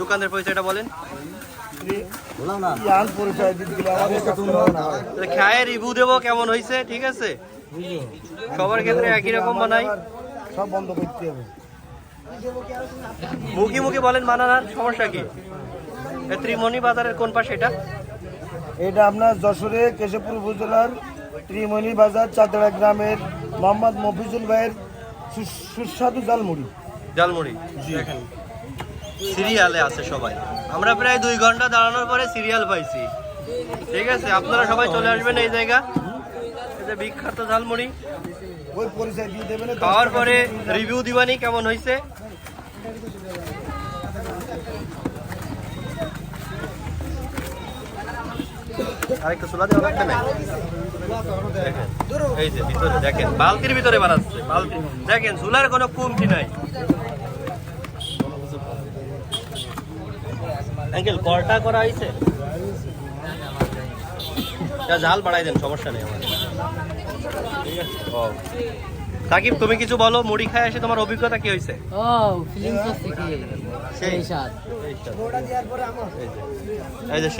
দোকানের পরিচয়টা বলেন। খায় রিভিউ দেবো কেমন হয়েছে ঠিক আছে? সবার ক্ষেত্রে একই রকম বানাই। সব বন্ধ করতে হবে। মুখি মুখি বলেন বানানোর সমস্যা কি? ত্রিমণি বাজারের কোন পাশে এটা? এটা আপনার যশোরে কেশবপুর উপজেলার ত্রিমণি বাজার চাঁদড়া গ্রামের মোহাম্মদ মফিজুল ভাইয়ের সুস্বাদু জালমুড়ি জালমুড়ি দেখেন। সিরিয়ালে আছে সবাই। আমরা প্রায় দুই ঘণ্টা দাঁড়ানোর পরে সিরিয়াল পাইছি। ঠিক আছে আপনারা সবাই চলে আসবেন এই জায়গা। যে বিখ্যাত ঝালমুড়ি। খাওয়ার পরে রিভিউ দিবানি কেমন হয়েছে দেখেন, বালতির ভিতরে বানাচ্ছে দেখেন চুলার কোনো কমতি নাই। আঙ্কেল কলটা করা হয়েছে? ঝাল জাল বাড়াই দেন সমস্যা নেই আমার। ঠিক আছে? ও সাকিব তুমি কিছু বলো? মুড়ি খায় এসে তোমার অভিজ্ঞতা কি হয়েছে? ও কি সেই স্বাদ। এই যে